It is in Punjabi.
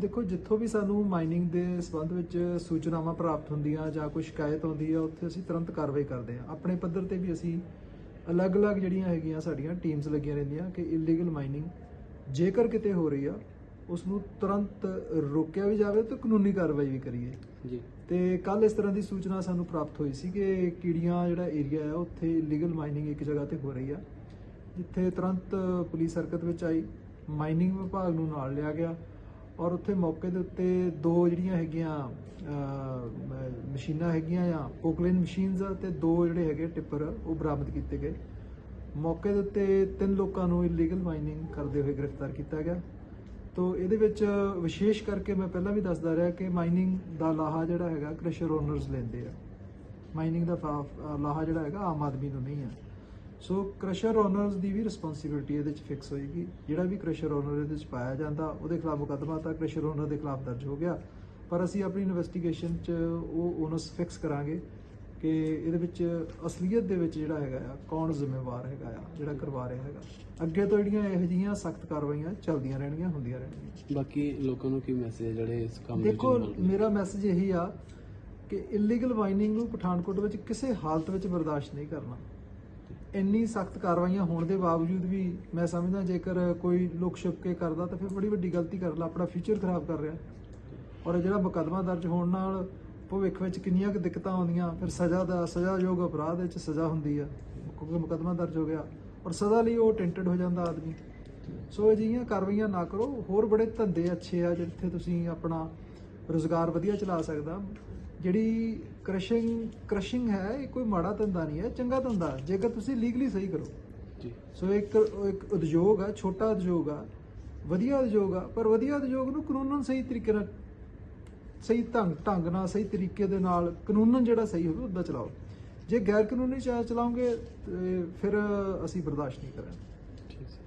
ਦੇਖੋ ਜਿੱਥੋਂ ਵੀ ਸਾਨੂੰ ਮਾਈਨਿੰਗ ਦੇ ਸੰਬੰਧ ਵਿੱਚ ਸੂਚਨਾਵਾਂ ਪ੍ਰਾਪਤ ਹੁੰਦੀਆਂ ਜਾਂ ਕੋਈ ਸ਼ਿਕਾਇਤ ਆਉਂਦੀ ਹੈ ਉੱਥੇ ਅਸੀਂ ਤੁਰੰਤ ਕਾਰਵਾਈ ਕਰਦੇ ਹਾਂ। ਆਪਣੇ ਪੱਧਰ ਤੇ ਵੀ ਅਸੀਂ ਅਲੱਗ-ਅਲੱਗ ਜਿਹੜੀਆਂ ਹੈਗੀਆਂ ਸਾਡੀਆਂ ਟੀਮਸ ਲੱਗੀਆਂ ਰਹਿੰਦੀਆਂ ਕਿ ਇਲੀਗਲ ਮਾਈਨਿੰਗ ਜੇਕਰ ਕਿਤੇ ਹੋ ਰਹੀ ਆ ਉਸ ਨੂੰ ਤੁਰੰਤ ਰੋਕਿਆ ਵੀ ਜਾਵੇ ਤੇ ਕਾਨੂੰਨੀ ਕਾਰਵਾਈ ਵੀ ਕਰੀਏ। ਜੀ। ਤੇ ਕੱਲ ਇਸ ਤਰ੍ਹਾਂ ਦੀ ਸੂਚਨਾ ਸਾਨੂੰ ਪ੍ਰਾਪਤ ਹੋਈ ਸੀ ਕਿ ਕੀੜੀਆਂ ਜਿਹੜਾ ਏਰੀਆ ਹੈ ਉੱਥੇ ਇਲੀਗਲ ਮਾਈਨਿੰਗ ਇੱਕ ਜਗ੍ਹਾ ਤੇ ਹੋ ਰਹੀ ਆ ਜਿੱਥੇ ਤੁਰੰਤ ਪੁਲਿਸ ਹਰਕਤ ਵਿੱਚ ਆਈ। ਮਾਈਨਿੰਗ ਵਿਭਾਗ ਨੂੰ ਨਾਲ ਲਿਆ ਗਿਆ। ਔਰ ਉੱਥੇ ਮੌਕੇ ਦੇ ਉੱਤੇ ਦੋ ਜਿਹੜੀਆਂ ਹੈਗੀਆਂ ਮਸ਼ੀਨਾਂ ਹੈਗੀਆਂ ਆ ਪੋਕਲੇਨ ਮਸ਼ੀਨਸ ਆ ਤੇ ਦੋ ਜਿਹੜੇ ਹੈਗੇ ਟਿੱਪਰ, ਉਹ ਬਰਾਮਦ ਕੀਤੇ ਗਏ। ਮੌਕੇ ਦੇ ਉੱਤੇ ਤਿੰਨ ਲੋਕਾਂ ਨੂੰ ਇਲੀਗਲ ਮਾਈਨਿੰਗ ਕਰਦੇ ਹੋਏ ਗ੍ਰਿਫਤਾਰ ਕੀਤਾ ਗਿਆ। ਤੋ ਇਹਦੇ ਵਿੱਚ ਵਿਸ਼ੇਸ਼ ਕਰਕੇ ਮੈਂ ਪਹਿਲਾਂ ਵੀ ਦੱਸਦਾ ਰਿਹਾ ਕਿ ਮਾਈਨਿੰਗ ਦਾ ਲਾਹਾ ਜਿਹੜਾ ਹੈਗਾ ਕ੍ਰਸ਼ਰ ਓਨਰਸ ਲੈਂਦੇ ਆ। ਮਾਈਨਿੰਗ ਦਾ ਲਾਹਾ ਜਿਹੜਾ ਹੈਗਾ, ਆਮ ਆਦਮੀ ਨੂੰ ਨਹੀਂ ਆ। ਸੋ ਕ੍ਰਸ਼ਰ ਓਨਰਸ ਦੀ ਵੀ ਰਿਸਪੌਂਸਿਬਿਲਟੀ ਇਹਦੇ ਵਿੱਚ ਫਿਕਸ ਹੋਏਗੀ। ਜਿਹੜਾ ਵੀ ਕ੍ਰਸ਼ਰ ਓਨਰ ਇਹਦੇ ਵਿੱਚ ਪਾਇਆ ਜਾਂਦਾ ਉਹਦੇ ਖਿਲਾਫ ਮੁਕੱਦਮਾ ਤਾਂ ਕ੍ਰਸ਼ਰ ਓਨਰ ਦੇ ਖਿਲਾਫ ਦਰਜ ਹੋ ਗਿਆ। ਪਰ ਅਸੀਂ ਆਪਣੀ ਇਨਵੈਸਟੀਗੇਸ਼ਨ 'ਚ ਉਹ ਓਨਰਸ ਫਿਕਸ ਕਰਾਂਗੇ ਕਿ ਇਹਦੇ ਵਿੱਚ ਅਸਲੀਅਤ ਦੇ ਵਿੱਚ ਜਿਹੜਾ ਹੈਗਾ ਆ ਕੌਣ ਜ਼ਿੰਮੇਵਾਰ ਹੈਗਾ ਆ ਜਿਹੜਾ ਕਰਵਾ ਰਿਹਾ ਹੈਗਾ। ਅੱਗੇ ਤੋਂ ਜਿਹੜੀਆਂ ਇਹੋ ਜਿਹੀਆਂ ਸਖਤ ਕਾਰਵਾਈਆਂ ਚੱਲਦੀਆਂ ਰਹਿਣਗੀਆਂ ਹੁੰਦੀਆਂ ਰਹਿਣਗੀਆਂ। ਬਾਕੀ ਲੋਕਾਂ ਨੂੰ ਕੀ ਮੈਸੇਜ ਜਿਹੜੇ ਇਸ ਕੰਮ ਵਿੱਚ ਦੇਖੋ? ਮੇਰਾ ਮੈਸੇਜ ਇਹੀ ਆ ਕਿ ਇਲੀਗਲ ਮਾਈਨਿੰਗ ਨੂੰ ਪਠਾਨਕੋਟ ਵਿੱਚ ਕਿਸੇ ਹਾਲਤ ਵਿੱਚ ਬਰਦਾਸ਼ਤ ਨਹੀਂ ਕਰਨਾ। ਇੰਨੀ ਸਖਤ ਕਾਰਵਾਈਆਂ ਹੋਣ ਦੇ ਬਾਵਜੂਦ ਵੀ ਮੈਂ ਸਮਝਦਾ ਜੇਕਰ ਕੋਈ ਲੁਕ ਛੁਪ ਕੇ ਕਰਦਾ ਤਾਂ ਫਿਰ ਬੜੀ ਵੱਡੀ ਗਲਤੀ ਕਰ ਲਾ, ਆਪਣਾ ਫਿਊਚਰ ਖਰਾਬ ਕਰ ਰਿਹਾ। ਔਰ ਇਹ ਜਿਹੜਾ ਮੁਕੱਦਮਾ ਦਰਜ ਹੋਣ ਨਾਲ ਭਵਿੱਖ ਵਿੱਚ ਕਿੰਨੀਆਂ ਕੁ ਦਿੱਕਤਾਂ ਆਉਂਦੀਆਂ, ਫਿਰ ਸਜ਼ਾ ਦਾ, ਸਜ਼ਾਯੋਗ ਅਪਰਾਧ ਵਿੱਚ ਸਜ਼ਾ ਹੁੰਦੀ ਆ, ਕਿਉਂਕਿ ਮੁਕੱਦਮਾ ਦਰਜ ਹੋ ਗਿਆ। ਔਰ ਸਜ਼ਾ ਲਈ ਉਹ ਟੈਂਟਡ ਹੋ ਜਾਂਦਾ ਆਦਮੀ। ਸੋ ਅਜਿਹੀਆਂ ਕਾਰਵਾਈਆਂ ਨਾ ਕਰੋ, ਹੋਰ ਬੜੇ ਧੰਦੇ ਅੱਛੇ ਆ ਜਿੱਥੇ ਤੁਸੀਂ ਆਪਣਾ ਰੋਜ਼ਗਾਰ ਵਧੀਆ ਚਲਾ ਸਕਦਾ। ਜਿਹੜੀ ਕ੍ਰਸ਼ਿੰਗ ਕ੍ਰਸ਼ਿੰਗ ਹੈ ਇਹ ਕੋਈ ਮਾੜਾ ਧੰਦਾ ਨਹੀਂ ਹੈ ਚੰਗਾ ਧੰਦਾ ਜੇਕਰ ਤੁਸੀਂ ਲੀਗਲੀ ਸਹੀ ਕਰੋ। ਜੀ। ਸੋ ਇੱਕ ਇੱਕ ਉਦਯੋਗ ਆ ਛੋਟਾ ਉਦਯੋਗ ਆ ਵਧੀਆ ਉਦਯੋਗ ਆ ਪਰ ਵਧੀਆ ਉਦਯੋਗ ਨੂੰ ਕਾਨੂੰਨਨ ਸਹੀ ਤਰੀਕੇ ਨਾਲ ਸਹੀ ਢੰਗ ਢੰਗ ਨਾਲ ਸਹੀ ਤਰੀਕੇ ਦੇ ਨਾਲ ਕਾਨੂੰਨਨ ਜਿਹੜਾ ਸਹੀ ਹੋਵੇ ਉਹਦਾ ਚਲਾਓ। ਜੇ ਗੈਰ ਕਾਨੂੰਨੀ ਚਾ- ਚਲਾਓਗੇ ਤੇ ਫਿਰ ਅਸੀਂ ਬਰਦਾਸ਼ਤ ਨਹੀਂ ਕਰਾਂਗੇ। ਠੀਕ ਹੈ।